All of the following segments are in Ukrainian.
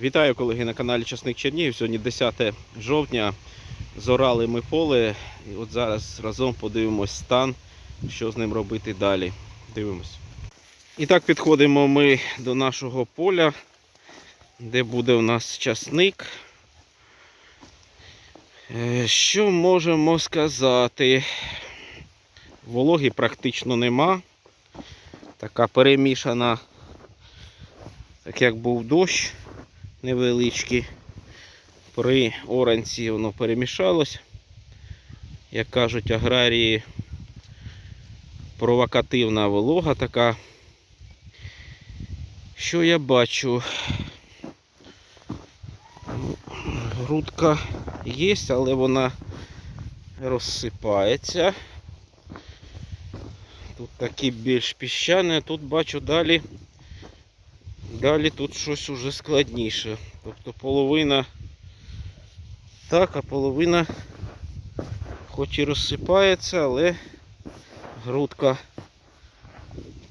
Вітаю колеги на каналі Часник Чернігів. Сьогодні 10 жовтня. Зорали ми поле. І от зараз разом подивимось стан, що з ним робити далі. Дивимось. І так підходимо ми до нашого поля, де буде у нас часник. Е, Що можемо сказати? Вологи практично нема. Така перемішана, так як був дощ невеличкий. При оранці воно перемішалось. Як кажуть аграрії, провокативна волога така. Що я бачу? Грудка є, але вона розсипається. Тут такі більш піщані, тут бачу далі. Далі тут щось уже складніше. Тобто половина так, а половина хоч і розсипається, але грудка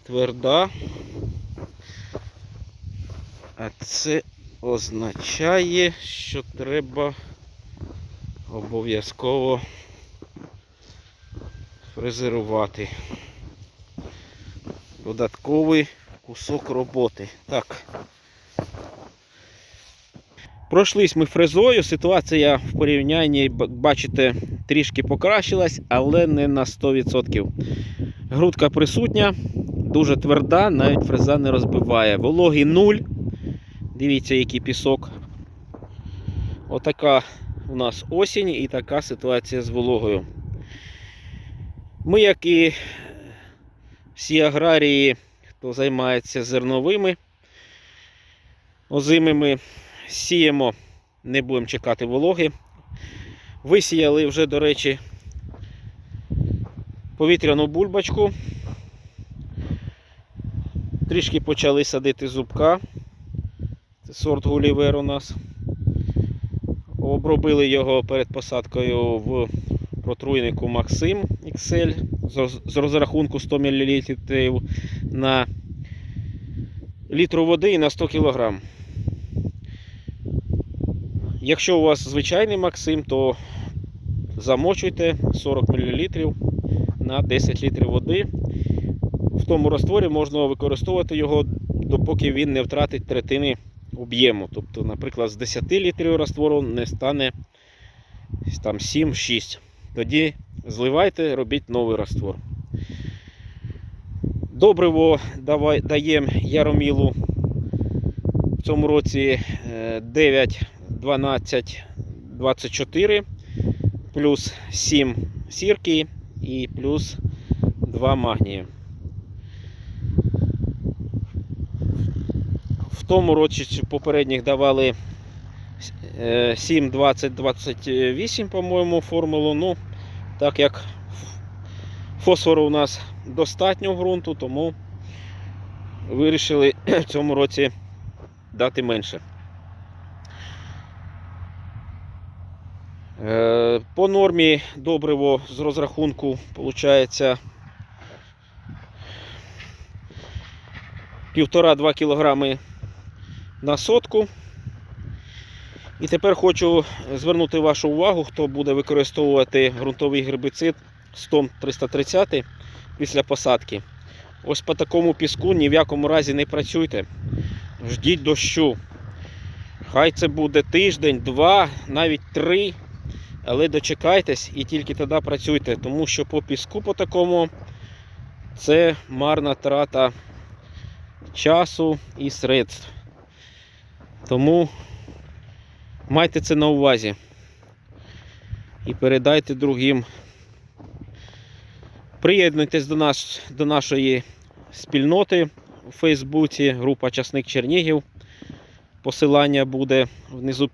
тверда. А це означає, що треба обов'язково фрезерувати. Додатковий кусок роботи. Так. Пройшлись ми фрезою. Ситуація в порівнянні, бачите, трішки покращилась, але не на 100%. Грудка присутня, дуже тверда, навіть фреза не розбиває. Вологий нуль. Дивіться, який пісок. Отака у нас осінь і така ситуація з вологою. Ми, як і всі аграрії, хто займається зерновими, озимими, сіємо, не будемо чекати вологи. Висіяли вже, до речі, повітряну бульбочку. Трішки почали садити зубка. Це сорт Гулівер у нас. Обробили його перед посадкою в протруйнику Максим XL з розрахунку 100 мл на літру води і на 100 кг. Якщо у вас звичайний Максим, то замочуйте 40 мл на 10 літрів води. В тому растворі можна використовувати його, допоки він не втратить третини об'єму. Тобто, наприклад, з 10 літрів раствору не стане 7-6. Тоді зливайте, робіть новий раствор. Добриво даємо яромілу в цьому році е, 9, 12, 24, плюс 7 сірки і плюс 2 магнії. В тому році попередніх давали е, 7, 20, 28, по-моєму, формулу. Ну, так як фосфору у нас достатньо ґрунту, тому вирішили в цьому році дати менше. Е, По нормі добриво з розрахунку виходить 1,5-2 кг на сотку. І тепер хочу звернути вашу увагу, хто буде використовувати ґрунтовий гербіцид Стом 330 після посадки. Ось по такому піску ні в якому разі не працюйте. Ждіть дощу. Хай це буде тиждень, два, навіть три. Але дочекайтесь і тільки тоді працюйте, тому що по піску по такому це марна трата часу і средств. Тому майте це на увазі і передайте другим. Приєднуйтесь до нас до нашої спільноти у Фейсбуці, група Часник Чернігів. Посилання буде внизу